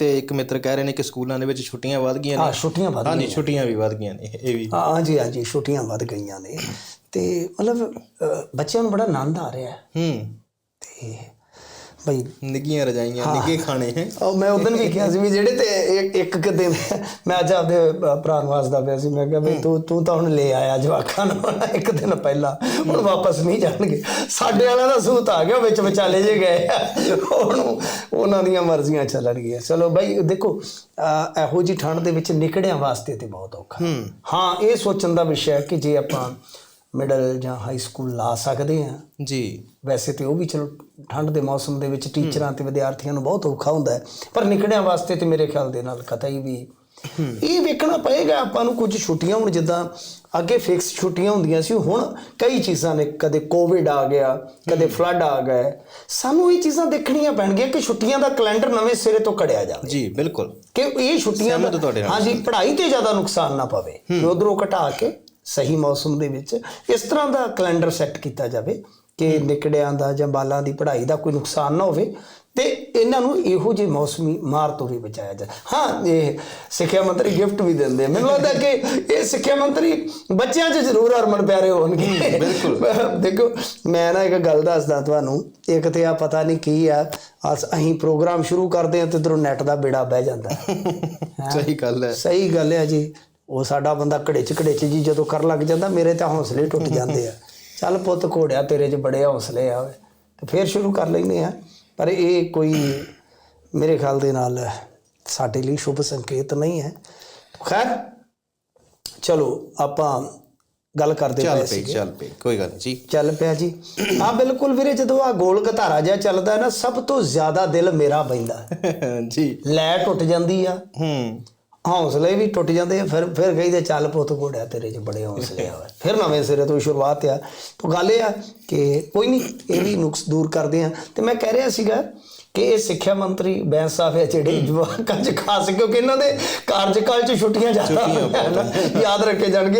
ਤੇ ਇੱਕ ਮਿੱਤਰ ਕਹਿ ਰਹੇ ਨੇ ਕਿ ਸਕੂਲਾਂ ਦੇ ਵਿੱਚ ਛੁੱਟੀਆਂ ਵੱਧ ਗਈਆਂ ਹਾਂ ਨੇ ਛੁੱਟੀਆਂ ਵੱਧ ਹਾਂਜੀ ਛੁੱਟੀਆਂ ਵੀ ਵੱਧ ਗਈਆਂ ਨੇ ਇਹ ਵੀ। ਹਾਂ ਹਾਂਜੀ ਹਾਂਜੀ ਛੁੱਟੀਆਂ ਵੱਧ ਗਈਆਂ ਨੇ। ਤੇ ਮਤਲਬ ਬੱਚਿਆਂ ਨੂੰ ਬੜਾ ਆਨੰਦ ਆ ਰਿਹਾ ਹੈ। ਹੂੰ। ਤੇ ਬਈ। ਨਿੱਗੀਆਂ ਰਜਾਈਆਂ ਨਿੱਗੇ ਖਾਣੇ ਹੈ। ਉਹ ਮੈਂ ਉਦੋਂ ਵੀ ਕਿਹਾ ਸੀ ਵੀ ਜਿਹੜੇ ਤੇ ਇੱਕ- ਇੱਕ ਕਿ ਦਿਨ ਮੈਂ ਅੱਜ ਆਪਦੇ ਭਰਾ ਨੂੰ ਹੱਸਦਾ ਪਿਆ ਸੀ। ਮੈਂ ਕਿਹਾ ਵੀ ਤੂੰ ਤੂੰ ਤਾਂ ਹੁਣ ਲੈ ਆਇਆ ਜਵਾਕਾਂ ਨੂੰ। ਇੱਕ ਦਿਨ ਪਹਿਲਾਂ ਹੁਣ ਵਾਪਸ ਨਹੀਂ ਜਾਣਗੇ। ਸਾਡੇ ਵਾਲਿਆਂ ਦਾ ਸੂਤ ਆ ਗਿਆ ਵਿੱਚ ਵਿਚਾਲੇ ਜੇ ਗਏ। ਹੁਣ ਉਹਨਾਂ ਦੀਆਂ ਮਰਜ਼ੀਆਂ ਚੱਲਣਗੀਆਂ। ਚਲੋ ਬਾਈ ਦੇਖੋ ਇਹੋ ਜੀ ਠੰਡ ਦੇ ਵਿੱਚ ਨਿਕੜਿਆਂ ਵਾਸਤੇ ਤੇ ਬਹੁਤ ਔਖਾ। ਹਾਂ ਇਹ ਸੋਚਣ ਦਾ ਵਿਸ਼ਾ ਹੈ ਕਿ ਜੇ ਆਪਾਂ ਮਿਡਲ ਜਾਂ ਹਾਈ ਸਕੂਲ ਲਾ ਸਕਦੇ ਹਾਂ। ਜੀ। ਵੈਸੇ ਤੇ ਉਹ ਵੀ ਚਲੋ ਠੰਡ ਦੇ ਮੌਸਮ ਦੇ ਵਿੱਚ ਟੀਚਰਾਂ ਤੇ ਵਿਦਿਆਰਥੀਆਂ ਨੂੰ ਬਹੁਤ ਔਖਾ ਹੁੰਦਾ ਹੈ। ਪਰ ਨਿਕੜਿਆਂ ਵਾਸਤੇ ਤੇ ਮੇਰੇ ਖਿਆਲ ਦੇ ਨਾਲ ਕਤਈ ਵੀ ਇਹ ਵੇਖਣਾ ਪਏਗਾ ਆਪਾਂ ਨੂੰ ਕੁਝ ਛੁੱਟੀਆਂ ਹੁਣ ਜਿੱਦਾਂ ਅੱਗੇ ਫਿਕਸ ਛੁੱਟੀਆਂ ਹੁੰਦੀਆਂ ਸੀ ਹੁਣ ਕਈ ਚੀਜ਼ਾਂ ਨੇ ਕਦੇ ਕੋਵਿਡ ਆ ਗਿਆ ਕਦੇ ਫਲੱਡ ਆ ਗਏ ਸਾਨੂੰ ਇਹ ਚੀਜ਼ਾਂ ਦੇਖਣੀਆਂ ਪੈਣਗੀਆਂ ਕਿ ਛੁੱਟੀਆਂ ਦਾ ਕੈਲੰਡਰ ਨਵੇਂ ਸਿਰੇ ਤੋਂ ਕੜਿਆ ਜਾਵੇ। ਜੀ ਬਿਲਕੁਲ। ਕਿ ਇਹ ਛੁੱਟੀਆਂ ਦਾ। ਹਾਂਜੀ ਪੜ੍ਹਾਈ ਤੇ ਜ਼ਿਆਦਾ ਨੁਕਸਾਨ ਨਾ ਪਵੇ। ਉਧਰੋਂ ਘਟਾ ਕੇ ਸਹੀ ਮੌਸਮ ਦੇ ਵਿੱਚ ਇਸ ਤਰ੍ਹਾਂ ਦਾ ਕੈਲੰਡਰ ਸੈੱਟ ਕੀਤਾ ਜਾਵੇ ਕਿ ਨਿਕੜਿਆਂ ਦਾ ਜਾਂ ਬਾਲਾਂ ਦੀ ਪੜ੍ਹਾਈ ਦਾ ਕੋਈ ਨੁਕਸਾਨ ਨਾ ਹੋਵੇ ਤੇ ਇਹਨਾਂ ਨੂੰ ਇਹੋ ਜਿਹੇ ਮੌਸਮੀ ਮਾਰ ਤੋਂ ਵੀ ਬਚਾਇਆ ਜਾਏ। ਹਾਂ ਇਹ ਸਿੱਖਿਆ ਮੰਤਰੀ ਗਿਫਟ ਵੀ ਦਿੰਦੇ ਆ। ਮੈਨੂੰ ਲੱਗਦਾ ਕਿ ਇਹ ਸਿੱਖਿਆ ਮੰਤਰੀ ਬੱਚਿਆਂ 'ਚ ਜ਼ਰੂਰ ਹਰਮਨ ਪਿਆਰੇ ਹੋਣਗੇ। ਬਿਲਕੁਲ। ਦੇਖੋ ਮੈਂ ਨਾ ਇੱਕ ਗੱਲ ਦੱਸਦਾ ਤੁਹਾਨੂੰ ਇੱਕ ਤੇ ਆ ਪਤਾ ਨਹੀਂ ਕੀ ਆ ਅਸ- ਅਸੀਂ ਪ੍ਰੋਗਰਾਮ ਸ਼ੁਰੂ ਕਰਦੇ ਆ ਤੇ ਇਧਰੋਂ ਨੈਟ ਦਾ ਬੇੜਾ ਬਹਿ ਜਾਂਦਾ। ਸਹੀ ਗੱਲ ਹੈ ਸਹੀ ਗੱਲ ਹੈ ਜੀ। ਉਹ ਸਾਡਾ ਬੰਦਾ ਘੜੇ ਚ ਘੜੇ ਚ ਜੀ ਜਦੋਂ ਕਰ ਲੱਗ ਜਾਂਦਾ ਮੇਰੇ ਤਾਂ ਹੌਸਲੇ ਟੁੱਟ ਜਾਂਦੇ ਆ। ਚੱਲ ਪੁੱਤ ਘੋੜਿਆ ਤੇਰੇ 'ਚ ਬੜੇ ਹੌਸਲੇ ਆ ਤੇ ਫੇਰ ਸ਼ੁਰੂ ਕਰ ਲੈਨੇ ਆ। ਪਰ ਇਹ ਕੋਈ ਮੇਰੇ ਖਿਆਲ ਦੇ ਨਾਲ ਸਾਡੇ ਲਈ ਸ਼ੁਭ ਸੰਕੇਤ ਨਹੀਂ ਹੈ। ਖੈਰ ਚਲੋ ਆਪਾਂ ਗੱਲ ਕਰਦੇ ਚੱਲ ਪਏ ਪਈ ਸੀ ਚੱਲ ਪਈ ਕੋਈ ਗੱਲ ਨਹੀਂ ਜੀ। ਚੱਲ ਪਿਆ ਜੀ। ਹਾਂ ਬਿਲਕੁਲ ਵੀਰੇ ਜਦੋਂ ਆ ਗੋਲ ਘਤਾਰਾ ਜਿਹਾ ਚੱਲਦਾ ਹੈ ਨਾ ਸਭ ਤੋਂ ਜ਼ਿਆਦਾ ਦਿਲ ਮੇਰਾ ਪੈਂਦਾ ਜੀ। ਲੈ ਟੁੱਟ ਜਾਂਦੀ ਆ। ਹੂੰ। ਹੌਸਲੇ ਵੀ ਟੁੱਟ ਜਾਂਦੇ ਆ ਫਿਰ ਫਿਰ ਕਹੀਦੇ ਚੱਲ ਪੁੱਤ ਘੋੜਿਆ ਤੇਰੇ 'ਚ ਬੜੇ ਹੌਸਲੇ ਆ। ਫਿਰ ਨਵੇਂ ਸਿਰੇ ਤੋਂ ਸ਼ੁਰੂਆਤ ਆ। ਤਾਂ ਗੱਲ ਇਹ ਆ ਕਿ ਕੋਈ ਨਹੀਂ ਇਹ ਵੀ ਨੁਕਸ ਦੂਰ ਕਰਦੇ ਆ। ਤੇ ਮੈਂ ਕਹਿ ਰਿਹਾ ਸੀਗਾ ਕਿ ਇਹ ਸਿੱਖਿਆ ਮੰਤਰੀ ਬੈਂਸ ਸਾਹਿਬ ਹੈ ਜਿਹੜੇ ਜਵਾਕਾਂ 'ਚ ਖਾਸ ਕਿਉਂਕਿ ਇਹਨਾਂ ਦੇ ਕਾਰਜਕਾਲ 'ਚ ਛੁੱਟੀਆਂ ਜ਼ਿਆਦਾ। ਯਾਦ ਰੱਖੇ ਜਾਣਗੇ।